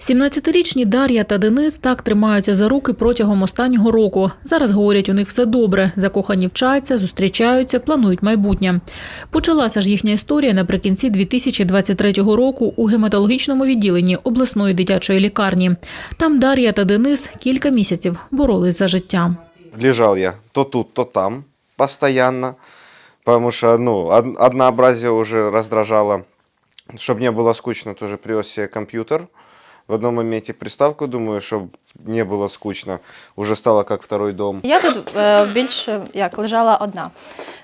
17-річні Дар'я та Денис так тримаються за руки протягом останнього року. Зараз говорять, у них все добре. Закохані вчаться, зустрічаються, планують майбутнє. Почалася ж їхня історія наприкінці 2023 року у гематологічному відділенні обласної дитячої лікарні. Там Дар'я та Денис кілька місяців боролись за життя. Лежал я то тут, то там постоянно, потому что, ну, од- однообразие уже раздражало. Чтобы не было скучно, тоже привез себе компьютер. В одном моменте приставку, думаю, чтобы не было скучно. Уже стало как второй дом. Я тут е, більше як лежала одна.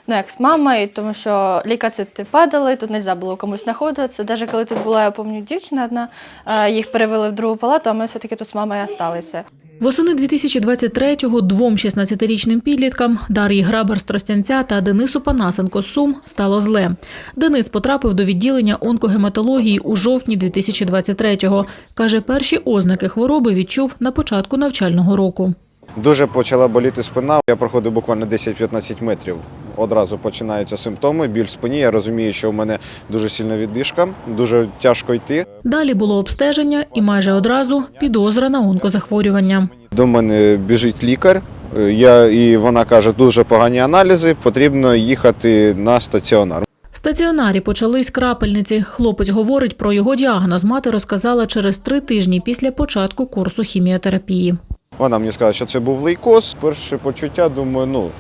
Ну, як з мамою, тому що лікацити падали, тут не можна було комусь знаходитися. Навіть коли тут була, я пам'ятаю, дівчина одна, е, їх перевели в другу палату, а ми все-таки тут з мамою залишилися. Восени 2023-го двом 16-річним підліткам Дар'ї Грабар з Тростянця та Денису Панасенко з Сум стало зле. Денис потрапив до відділення онкогематології у жовтні 2023-го. Каже, перші ознаки хвороби відчув на початку навчального року. Дуже почала боліти спина. Я проходив буквально 10-15 метрів. Одразу починаються симптоми, біль в спині. Я розумію, що в мене дуже сильна віддишка, дуже тяжко йти. Далі було обстеження і майже одразу підозра на онкозахворювання. До мене біжить лікар. Я, і вона каже, дуже погані аналізи, потрібно їхати на стаціонар. В стаціонарі почались крапельниці. Хлопець говорить про його діагноз. Мати розказала через три тижні після початку курсу хіміотерапії. Вона мені сказала, що це був лейкоз. Перше почуття, думаю, ну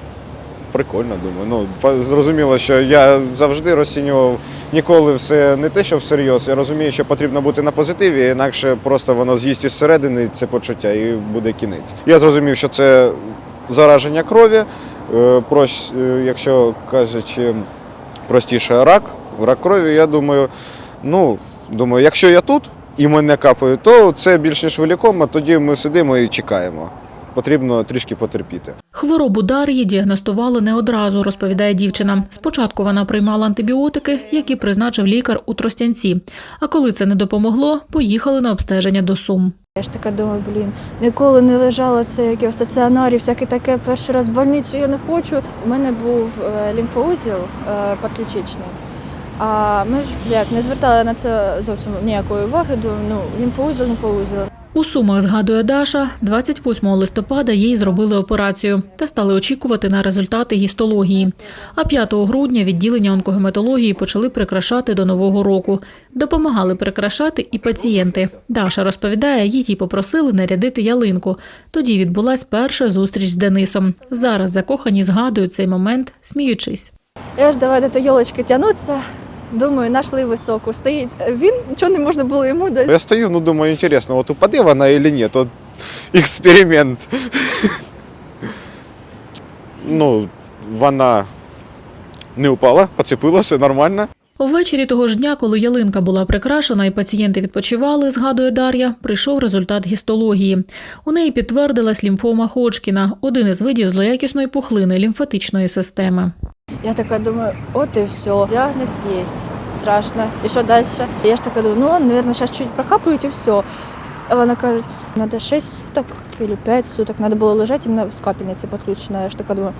прикольно, думаю. Ну зрозуміло, що я завжди розцінював ніколи все не те, що всерйоз. Я розумію, що потрібно бути на позитиві, інакше просто воно з'їсть із середини це почуття і буде кінець. Я зрозумів, що це зараження крові. Е, прос- е, якщо кажучи простіше, рак, рак крові, я думаю, ну думаю, якщо я тут і мене капають, то це більш ніж вилікомо, тоді ми сидимо і чекаємо. Потрібно трішки потерпіти. Хворобу Дар'ї діагностували не одразу, розповідає дівчина. Спочатку вона приймала антибіотики, які призначив лікар у Тростянці. А коли це не допомогло, поїхали на обстеження до Сум. Я ж така думаю, блін, ніколи не лежала це як я в стаціонарі, всяке таке, перший раз в больницю я не хочу. У мене був е, лімфоузіл е, підключичний. А ми ж як не звертали на це зовсім ніякої уваги. Думаю, ну лімфоузіл, лімфоузіл. У Сумах, згадує Даша, 28 листопада їй зробили операцію та стали очікувати на результати гістології. А 5 грудня відділення онкогематології почали прикрашати до Нового року. Допомагали прикрашати і пацієнти. Даша розповідає, її попросили нарядити ялинку. Тоді відбулась перша зустріч з Денисом. Зараз закохані згадують цей момент, сміючись. Я ж давай до йолочки тягнутися. Думаю, нашли високу. Стоїть. Він нічого не можна було йому дати. Я стою, ну думаю, інтересно, от упаде вона чи ні, от експеримент. ну, вона не упала, поцепилася нормально. Ввечері того ж дня, коли ялинка була прикрашена і пацієнти відпочивали, згадує Дар'я, прийшов результат гістології. У неї підтвердилась лімфома Ходжкіна, один із видів злоякісної пухлини лімфатичної системи. Я така думаю, от і все, діагноз є. Страшно. І що далі? Я ж така думаю, ну ладно, наверное, зараз чуть прокапають і все. А вона каже, треба 6 суток или 5 суток, треба було лежати іменно з капельниці підключена. Я ж така думаю,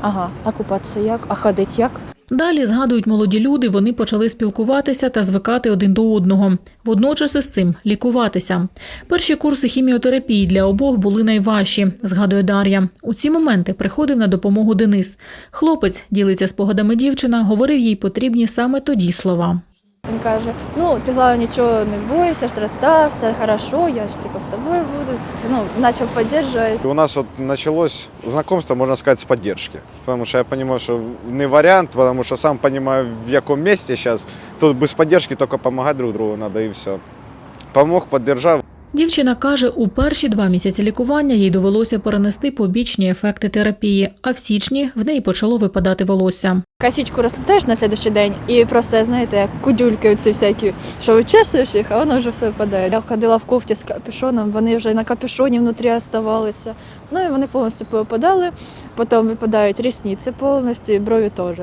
ага, а купатися як, а ходити як? Далі згадують молоді люди, вони почали спілкуватися та звикати один до одного. Водночас із цим лікуватися. Перші курси хіміотерапії для обох були найважчі, згадує Дар'я. У ці моменти приходив на допомогу Денис. Хлопець ділиться спогадами дівчина, говорив їй потрібні саме тоді слова. Він каже, ну ти головне нічого не бойся, штрафта, все хорошо, я ж типу з тобою буду. Ну, почав підтримувати. У нас вот началось знакомство, можно сказать, с поддержки. Потому что я понимаю, что не вариант, потому что сам понимаю, в каком месте сейчас. Тут без поддержки только помогать друг другу надо и все. Помог, поддержал. Дівчина каже, у перші два місяці лікування їй довелося перенести побічні ефекти терапії, а в січні в неї почало випадати волосся. Косичку розплетаєш на наступний день і просто, знаєте, як кудюльки оці всякі, що вичесуєш їх, а воно вже все впадає. Я ходила в кофті з капюшоном, вони вже на капюшоні внутрі оставалися. Ну і вони повністю повипадали, потім випадають рісниці повністю і брові теж.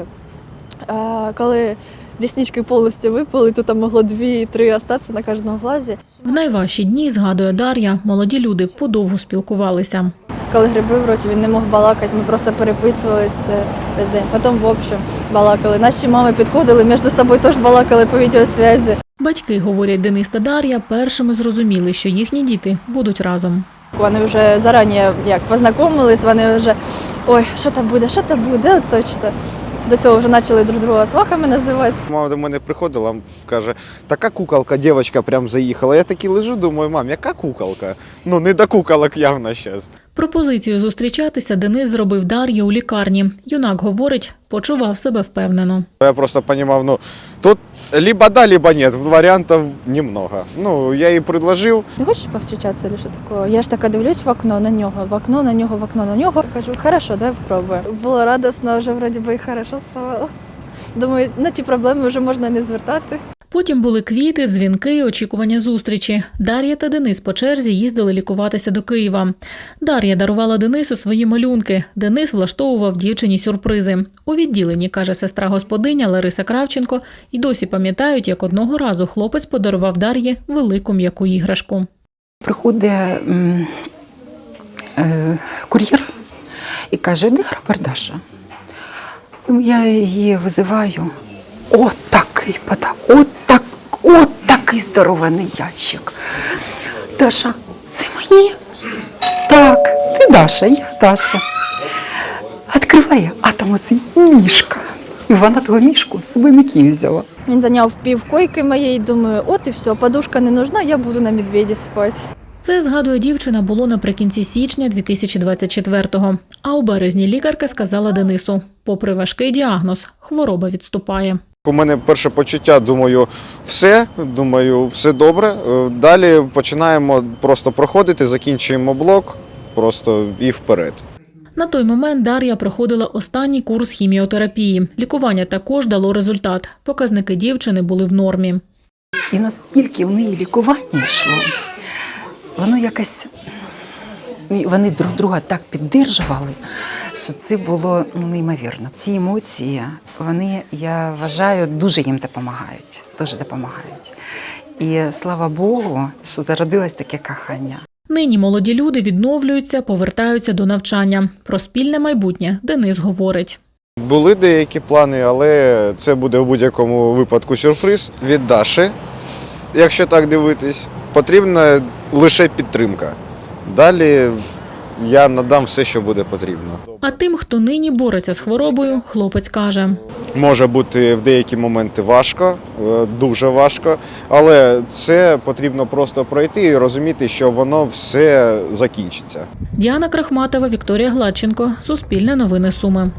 А коли ріснички повністю випали, то там могло дві-три остатися на кожному глазі. В найважчі дні, згадує Дар'я, молоді люди подовго спілкувалися. Коли гриби в роті, він не мог балакати, ми просто переписувалися весь день. Потім, в общем, балакали. Наші мами підходили, між собою теж балакали по відеосвязі. Батьки, говорять Денис та Дар'я, першими зрозуміли, що їхні діти будуть разом. Вони вже зарані як познайомились, вони вже ой, що там буде, що там буде, от точно. До цього вже почали друг друга свахами називати. Мама до мене приходила, каже, така куколка, дівчинка прям заїхала. Я такий лежу, думаю, мам, яка куколка? Ну, не до куколок явно зараз. Пропозицію зустрічатися Денис зробив Дар'ї у лікарні. Юнак говорить, почував себе впевнено. Я просто понимал, ну, тут либо да, либо нет, варіантів немного. Ну, я їй предложив, Не хочеш повстрічатися чи що такого? Я ж така дивлюсь в окно на нього, в окно на нього, в окно на нього. Кажу, хорошо, давай попробуємо. Було радісно, вже вроді би і хорошо ставало. Думаю, на ті проблеми вже можна не звертати. Потім були квіти, дзвінки, очікування зустрічі. Дар'я та Денис по черзі їздили лікуватися до Києва. Дар'я дарувала Денису свої малюнки. Денис влаштовував дівчині сюрпризи. У відділенні, каже сестра господиня Лариса Кравченко, і досі пам'ятають, як одного разу хлопець подарував Дар'ї велику м'яку іграшку. Приходить е, кур'єр і каже, де Грабардаша? Я її визиваю. От такий пода, от, от такий здорований ящик. Даша, це мені? Так, ти Даша, я Даша. Відкриває, а там оцей мішка. І вона того мішку собі на Київ взяла. Він зайняв пів койки моєї, думаю, от і все, подушка не нужна, я буду на медведі спати. Це, згадує дівчина, було наприкінці січня 2024-го. А у березні лікарка сказала Денису, попри важкий діагноз, хвороба відступає. У мене перше почуття, думаю, все, думаю, все добре. Е, Далі починаємо просто проходити, закінчуємо блок, просто і вперед. На той момент Дар'я проходила останній курс хіміотерапії. Лікування також дало результат. Показники дівчини були в нормі. І настільки в неї лікування йшло, воно якось вони друг друга так піддержували, що це було ну, неймовірно. Ці емоції, вони, я вважаю, дуже їм допомагають. Дуже допомагають. І слава Богу, що зародилось таке кохання. Нині молоді люди відновлюються, повертаються до навчання. Про спільне майбутнє Денис говорить. Були деякі плани, але це буде в будь-якому випадку сюрприз від Даші. Якщо так дивитись, потрібна лише підтримка. Далі я надам все, що буде потрібно. А тим, хто нині бореться з хворобою, хлопець каже: Може бути в деякі моменти важко, е, дуже важко, але це потрібно просто пройти і розуміти, що воно все закінчиться. Діана Крахматова, Вікторія Гладченко, Суспільне новини Суми.